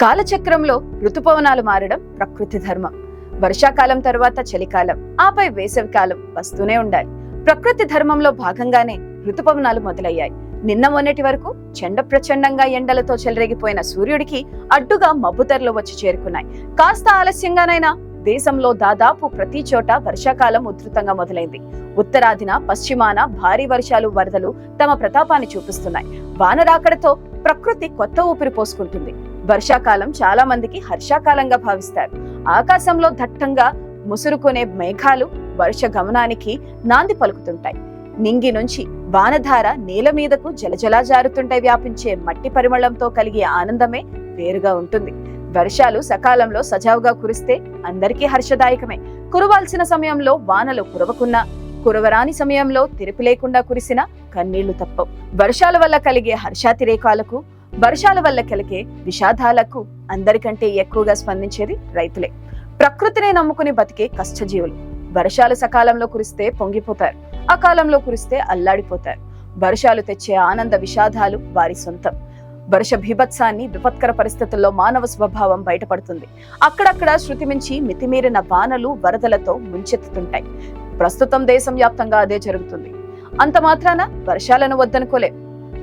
కాలచక్రంలో ఋతుపవనాలు మారడం ప్రకృతి ధర్మం. వర్షాకాలం తర్వాత చలికాలం ఆపై వేసవికాలం వస్తూనే ఉండాలి ప్రకృతి ధర్మంలో భాగంగానే ఋతుపవనాలు మొదలయ్యాయి. నిన్న మొన్నటి వరకు చెండ ప్రచండంగా ఎండలతో చెలరేగిపోయిన సూర్యుడికి అడ్డుగా మబ్బుతరలు వచ్చి చేరుకున్నాయి. కాస్త ఆలస్యంగానైనా దేశంలో దాదాపు ప్రతి చోట వర్షాకాలం ఉధృతంగా మొదలైంది. ఉత్తరాదిన పశ్చిమాన భారీ వర్షాలు వరదలు తమ ప్రతాపాన్ని చూపిస్తున్నాయి. వానరాకడతో ప్రకృతి కొత్త ఊపిరి పోసుకుంటుంది. వర్షాకాలం చాలా మందికి హర్షాకాలంగా భావిస్తారు. ఆకాశంలో దట్టంగా ముసురుకునే మేఘాలు వర్ష గమనానికి నాంది పలుకుతుంటాయి. నింగి నుంచి వానధార నేల మీదకు జలజలా జారుతుంటే వ్యాపించే మట్టి పరిమళంతో కలిగే ఆనందమే వేరుగా ఉంటుంది. వర్షాలు సకాలంలో సజావుగా కురిస్తే అందరికీ హర్షదాయకమే. కురవాల్సిన సమయంలో వానలు కురవకున్నా కురవరాని సమయంలో తిరిపి లేకుండా కురిసిన కన్నీళ్ళు తప్పవు. వర్షాల వల్ల కలిగే హర్షాతిరేకాలకు వర్షాల వల్ల కలిగే విషాదాలకు అందరికంటే ఎక్కువగా స్పందించేది రైతులే. ప్రకృతినే నమ్ముకుని బతికే కష్టజీవులు. వర్షాలు సకాలంలో కురిస్తే పొంగిపోతారు. అకాలంలో కురిస్తే అల్లాడిపోతారు. వర్షాలు తెచ్చే ఆనంద విషాదాలు వారి సొంతం. వర్ష భీభత్సాన్ని విపత్కర పరిస్థితుల్లో మానవ స్వభావం బయటపడుతుంది. అక్కడక్కడ శృతి మించి మితిమీరిన వానలు వరదలతో ముంచెత్తుతుంటాయి. ప్రస్తుతం దేశం వ్యాప్తంగా అదే జరుగుతుంది. అంత మాత్రాన వర్షాలను వద్దనుకోలే.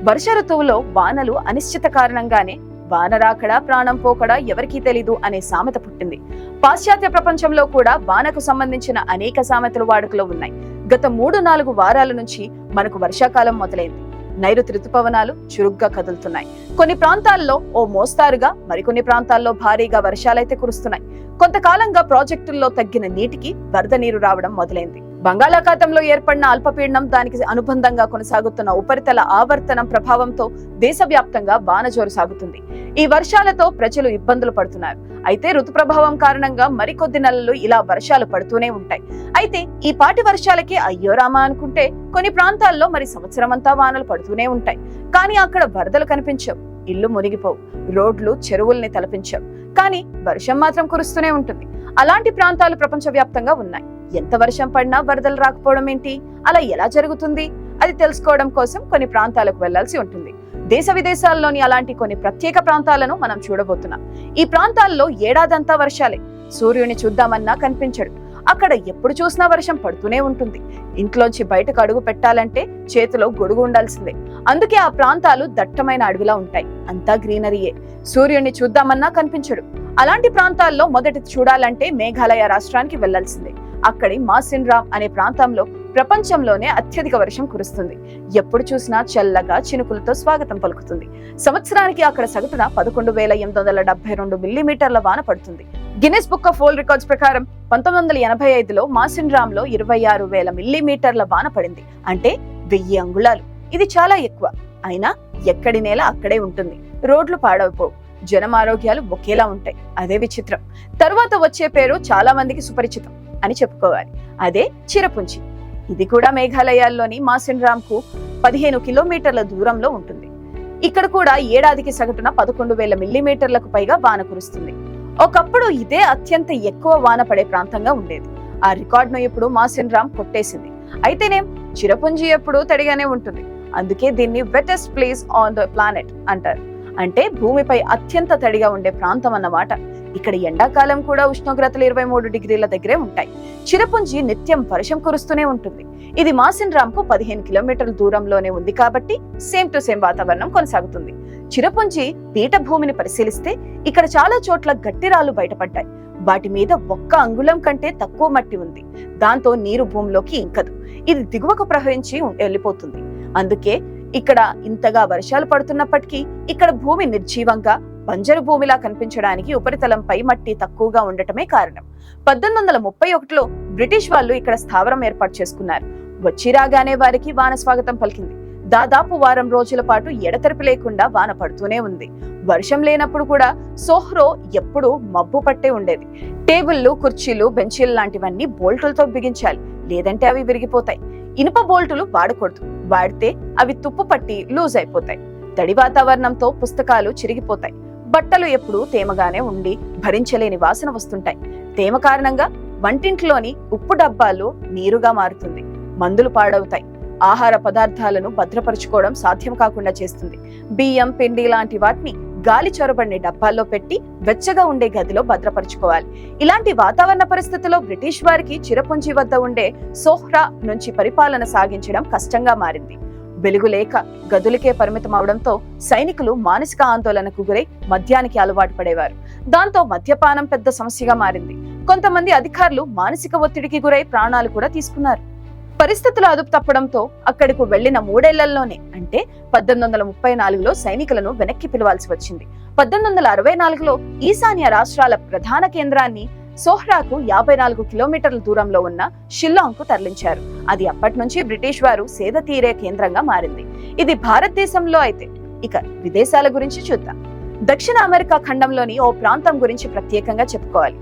వర్ష ఋతువులో వానలు అనిశ్చిత కారణంగానే వాన రాకడా ప్రాణం పోకడా ఎవరికీ తెలీదు అనే సామెత పుట్టింది. పాశ్చాత్య ప్రపంచంలో కూడా వానకు సంబంధించిన అనేక సామెతలు వాడుకలో ఉన్నాయి. గత మూడు నాలుగు వారాల నుంచి మనకు వర్షాకాలం మొదలైంది. నైరుతి రుతుపవనాలు చురుగ్గా కదులుతున్నాయి. కొన్ని ప్రాంతాల్లో ఓ మోస్తారుగా మరికొన్ని ప్రాంతాల్లో భారీగా వర్షాలైతే కురుస్తున్నాయి. కొంతకాలంగా ప్రాజెక్టుల్లో తగ్గిన నీటికి వరద నీరు రావడం మొదలైంది. బంగాళాఖాతంలో ఏర్పడిన అల్పపీడనం దానికి అనుబంధంగా కొనసాగుతున్న ఉపరితల ఆవర్తనం ప్రభావంతో దేశవ్యాప్తంగా వానజోరు సాగుతుంది. ఈ వర్షాలతో ప్రజలు ఇబ్బందులు పడుతున్నారు. అయితే ఋతు ప్రభావం కారణంగా మరికొద్ది నెలలు ఇలా వర్షాలు పడుతూనే ఉంటాయి. అయితే ఈ పాటి వర్షాలకి అయ్యో రామా అనుకుంటే కొన్ని ప్రాంతాల్లో మరి సంవత్సరం అంతా వానలు పడుతూనే ఉంటాయి. కానీ అక్కడ వరదలు కనిపించవు. ఇల్లు మునిగిపోవు. రోడ్లు చెరువుల్ని తలపించవు. కానీ వర్షం మాత్రం కురుస్తూనే ఉంటుంది. అలాంటి ప్రాంతాలు ప్రపంచవ్యాప్తంగా ఉన్నాయి. ఎంత వర్షం పడినా వరదలు రాకపోవడం ఏంటి? అలా ఎలా జరుగుతుంది? అది తెలుసుకోవడం కోసం కొన్ని ప్రాంతాలకు వెళ్ళాల్సి ఉంటుంది. దేశ విదేశాల్లోని అలాంటి కొన్ని ప్రత్యేక ప్రాంతాలను మనం చూడబోతున్నాం. ఈ ప్రాంతాల్లో ఏడాదంతా వర్షాలే. సూర్యుని చూద్దామన్నా కనిపించడు. అక్కడ ఎప్పుడు చూసినా వర్షం పడుతూనే ఉంటుంది. ఇంట్లోంచి బయటకు అడుగు పెట్టాలంటే చేతిలో గొడుగు ఉండాల్సిందే. అందుకే ఆ ప్రాంతాలు దట్టమైన అడవిలా ఉంటాయి. అంతా గ్రీనరీయే. సూర్యుడిని చూద్దామన్నా కనిపించడు. అలాంటి ప్రాంతాల్లో మొదటి చూడాలంటే మేఘాలయ రాష్ట్రానికి వెళ్ళాల్సిందే. అక్కడి మాసిన్ రామ్ అనే ప్రాంతంలో ప్రపంచంలోనే అత్యధిక వర్షం కురుస్తుంది. ఎప్పుడు చూసినా చల్లగా చినుకులతో స్వాగతం పలుకుతుంది. సంవత్సరానికి అక్కడ సగటున పదకొండు వేల ఎనిమిది వందల డెబ్బై రెండు మిల్లీమీటర్ల వాన పడుతుంది. Guinness Book of World Records ప్రకారం పంతొమ్మిది వందల ఎనభై ఐదులో మాసిన్రామ్లో ఇరవై ఆరు వేల మిల్లీమీటర్ల వాన పడింది. అంటే వెయ్యి అంగుళాలు. ఇది చాలా ఎక్కువ. అయినా ఎక్కడి నేల అక్కడే ఉంటుంది. రోడ్లు పాడైపోవు జనం ఆరోగ్యాలు ఒకేలా ఉంటాయి. అదే విచిత్రం. తరువాత వచ్చే పేరు చాలా మందికి సుపరిచితం అని చెప్పుకోవాలి. అదే చిరపుంచి ఇది కూడా మేఘాలయాల్లోని మాసిన్ రామ్కు పదిహేను కిలోమీటర్ల దూరంలో ఉంటుంది. ఇక్కడ కూడా ఏడాదికి సగటున పదకొండు వేల మిల్లీమీటర్లకు పైగా వాన కురుస్తుంది. ఒకప్పుడు ఇదే అత్యంత ఎక్కువ వాన పడే ప్రాంతంగా ఉండేది. ఆ రికార్డును ఇప్పుడు మాసిన్ రామ్ కొట్టేసింది. అయితేనేం? చిరపుంజి ఎప్పుడు తడిగానే ఉంటుంది. అందుకే దీన్ని wettest place on the planet అంటారు. అంటే భూమిపై అత్యంత తడిగా ఉండే ప్రాంతం అన్నమాట. ఇక్కడ ఎండాకాలం కూడా ఉష్ణోగ్రతలు ఇరవై మూడు డిగ్రీల దగ్గరే ఉంటాయి. చిరపుంజి నిత్యం వర్షం కురుస్తూనే ఉంటుంది. ఇది మాసిన్ రామ్కు పదిహేను కిలోమీటర్ల దూరంలోనే ఉంది కాబట్టి సేమ్ టు సేమ్ వాతావరణం కొనసాగుతుంది. చిరపుంజి పీఠభూమిని పరిశీలిస్తే ఇక్కడ చాలా చోట్ల గట్టిరాలు బయటపడ్డాయి. వాటి మీద ఒక్క అంగుళం కంటే తక్కువ మట్టి ఉంది. దాంతో నీరు భూమిలోకి ఇంకదు. ఇది దిగువకు ప్రవహించి వెళ్ళిపోతుంది. అందుకే ఇక్కడ ఇంతగా వర్షాలు పడుతున్నప్పటికీ ఇక్కడ భూమి నిర్జీవంగా బంజరు భూమిలా కనిపించడానికి ఉపరితలంపై మట్టి తక్కువగా ఉండటమే కారణం. పద్దెనిమిది వందల ముప్పై ఒకటిలో బ్రిటిష్ వాళ్ళు ఇక్కడ స్థావరం ఏర్పాటు చేసుకున్నారు. వచ్చి రాగానే వారికి వాన స్వాగతం పలికింది. దాదాపు వారం రోజుల పాటు ఎడతెరపి లేకుండా వాన పడుతూనే ఉంది. వర్షం లేనప్పుడు కూడా సోహ్రో ఎప్పుడూ మబ్బు పట్టే ఉండేది. టేబుల్లు కుర్చీలు బెంచీలు లాంటివన్నీ బోల్టులతో బిగించాలి. లేదంటే అవి విరిగిపోతాయి. ఇనుప బోల్టులు వాడకూడదు. వాడితే అవి తుప్పు పట్టి లూజ్ అయిపోతాయి. తడి వాతావరణంతో పుస్తకాలు చిరిగిపోతాయి. బట్టలు ఎప్పుడూ తేమగానే ఉండి భరించలేని వాసన వస్తుంటాయి. తేమ కారణంగా వంటింట్లోని ఉప్పు డబ్బాలు నీరుగా మారుతుంది. మందులు పాడవుతాయి. ఆహార పదార్థాలను భద్రపరుచుకోవడం సాధ్యం కాకుండా చేస్తుంది. బియ్యం పిండి లాంటి వాటిని గాలి చొరబడిన డబ్బాల్లో పెట్టి వెచ్చగా ఉండే గదిలో భద్రపరుచుకోవాలి. ఇలాంటి వాతావరణ పరిస్థితుల్లో బ్రిటిష్ వారికి చిరపుంజి వద్ద ఉండే సోహ్రా నుంచి పరిపాలన సాగించడం కష్టంగా మారింది. వెలుగు లేక గదులకే పరిమితం అవడంతో సైనికులు మానసిక ఆందోళనకు గురై మద్యానికి అలవాటు పడేవారు. దాంతో మద్యపానం పెద్ద సమస్యగా మారింది. కొంతమంది అధికారులు మానసిక ఒత్తిడికి గురై ప్రాణాలు కూడా తీసుకున్నారు. పరిస్థితులు అదుపు తప్పడంతో అక్కడకు వెళ్ళిన మూడేళ్ళలోనే అంటే పద్దెనిమిది వందల ముప్పై నాలుగులో సైనికులను వెనక్కి పిలవాల్సి వచ్చింది. పద్దెనిమిది వందల అరవై నాలుగులో ఈశాన్య రాష్ట్రాల ప్రధాన కేంద్రాన్ని సోహ్రాకు యాభై నాలుగు కిలోమీటర్ల దూరంలో ఉన్న షిల్లాంగ్కు తరలించారు. అది అప్పటి నుంచి బ్రిటిష్ వారు సేద తీరే కేంద్రంగా మారింది. ఇది భారతదేశంలో అయితే ఇక విదేశాల గురించి చూద్దాం. దక్షిణ అమెరికా ఖండంలోని ఓ ప్రాంతం గురించి ప్రత్యేకంగా చెప్పుకోవాలి.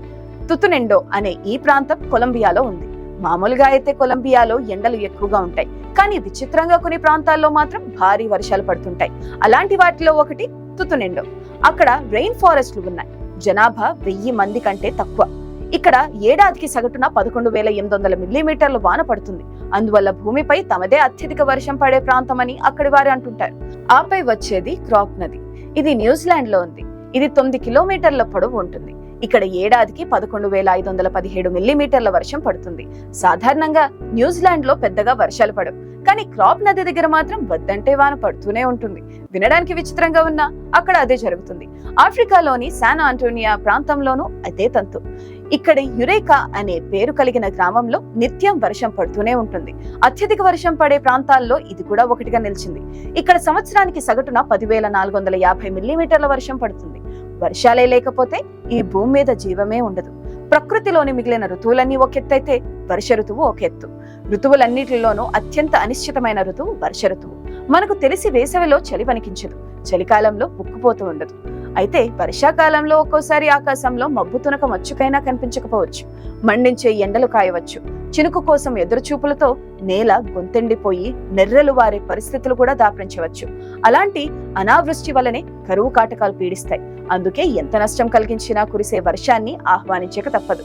తుతునెండో అనే ఈ ప్రాంతం కొలంబియాలో ఉంది. మామూలుగా అయితే కొలంబియాలో ఎండలు ఎక్కువగా ఉంటాయి. కానీ విచిత్రంగా కొన్ని ప్రాంతాల్లో మాత్రం భారీ వర్షాలు పడుతుంటాయి. అలాంటి వాటిలో ఒకటి తుతునెండో. అక్కడ రెయిన్ ఫారెస్ట్లు ఉన్నాయి. జనాభా వెయ్యి మంది కంటే తక్కువ. ఇక్కడ ఏడాదికి సగటున పదకొండు వేల ఎనిమిది వందల మిల్లీమీటర్ల వాన పడుతుంది. అందువల్ల భూమిపై తమదే అత్యధిక వర్షం పడే ప్రాంతమని అక్కడి వారు అంటుంటారు. ఆపై వచ్చేది క్రాప్ నది. ఇది న్యూజిలాండ్లో ఉంది. ఇది తొమ్మిది కిలోమీటర్ల పొడవు ఉంటుంది. ఇక్కడ ఏడాదికి పదకొండు వేల ఐదు వందల పదిహేడు మిల్లీమీటర్ల వర్షం పడుతుంది. సాధారణంగా న్యూజిలాండ్లో పెద్దగా వర్షాలు పడవు. కానీ క్రాప్ నది దగ్గర మాత్రం వద్దంటే వాన పడుతూనే ఉంటుంది. వినడానికి విచిత్రంగా ఉన్నా అక్కడ అదే జరుగుతుంది. ఆఫ్రికాలోని శాన్ ఆంటోనియా ప్రాంతంలోనూ అదే తంతు. ఇక్కడ యురేకా అనే పేరు కలిగిన గ్రామంలో నిత్యం వర్షం పడుతూనే ఉంటుంది. అత్యధిక వర్షం పడే ప్రాంతాల్లో ఇది కూడా ఒకటిగా నిలిచింది. ఇక్కడ సంవత్సరానికి సగటున పదివేల నాలుగు వందల యాభై మిల్లీమీటర్ల వర్షం పడుతుంది. వర్షాలే లేకపోతే ఈ భూమి మీద జీవమే ఉండదు. ప్రకృతిలోని మిగిలిన ఋతువులన్నీ ఒక ఎత్తైతే వర్ష ఋతువు ఒక ఎత్తు. ఋతువులన్నిటిలోనూ అత్యంత అనిశ్చితమైన ఋతువు వర్ష ఋతువు. మనకు తెలిసి వేసవిలో చలి వణికించదు. చలికాలంలో ఉక్కుపోతూ ఉండదు. అయితే వర్షాకాలంలో ఒక్కోసారి ఆకాశంలో మబ్బు తునక మచ్చుకైనా కనిపించకపోవచ్చు. మండించే ఎండలు కాయవచ్చు. చినుకు కోసం ఎదురుచూపులతో నేల గొంతెండిపోయి నెర్రెలు వారే పరిస్థితులు కూడా దాపరించవచ్చు అలాంటి అనావృష్టి వల్లనే కరువు కాటకాలు పీడిస్తాయి. అందుకే ఎంత నష్టం కలిగించినా కురిసే వర్షాన్ని ఆహ్వానించక తప్పదు.